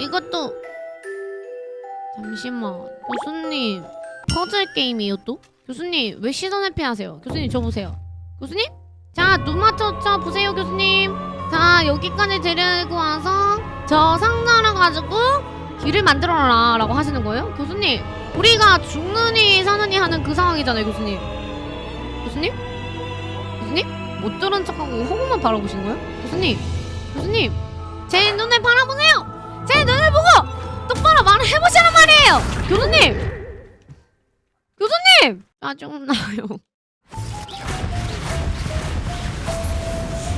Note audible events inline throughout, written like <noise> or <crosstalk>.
이것도 잠시만 교수님 퍼즐 게임이에요 또? 교수님 왜 시선 회피하세요? 교수님 저 보세요 교수님? 자눈 맞춰 쳐 보세요 교수님 자 여기까지 데리고 와서 저 상자를 가지고 길을 만들어라 라고 하시는 거예요? 교수님 우리가 죽느니 사느니 하는 그 상황이잖아요 교수님 교수님? 교수님? 못 들은 척하고 호구만 바라보신 거예요? 교수님 교수님 제 눈을 바라보세요 말이에요 교수님 교수님 짜증나요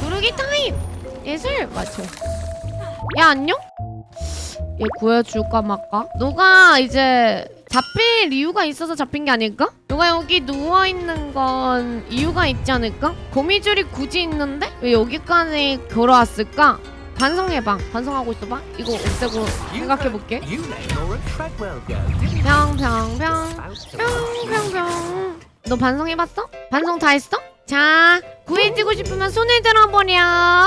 구르기 타임 예술 맞춰 야 안녕? 얘 구해줄까 말까? 너가 이제 잡힐 이유가 있어서 잡힌 게 아닐까? 너가 여기 누워있는 건 이유가 있지 않을까? 거미줄이 굳이 있는데? 왜 여기까지 걸어왔을까? 반성해봐 반성하고 있어봐. 이거 없애고 생각해볼게. 평평평? 평평평 너 반성해봤어? 반성 다 했어? 자 구해지고 싶으면 손을 들어버려.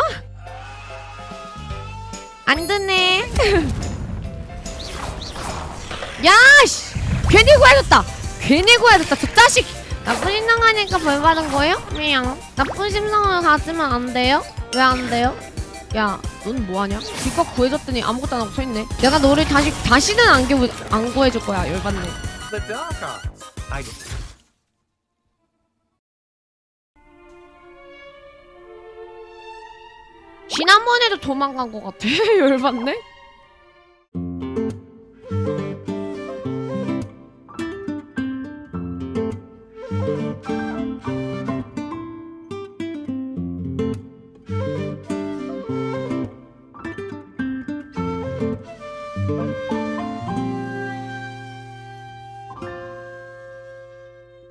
안 되네. <laughs> 야 씨. 괜히 구해줬다. 괜히 구해줬다. 저 자식. 나쁜 심상하니까 벌 받은 거예요? 미양 나쁜 심상을 가지면 안 돼요? 왜 안 돼요? 야, 넌 뭐하냐? 기껏 구해줬더니 아무것도 안 하고 서있네. 내가 너를 다시 다시는 안, 구, 안 구해줄 거야. 열받네. 지난번에도 도망간 것 같아. <laughs> 열받네. Thank you.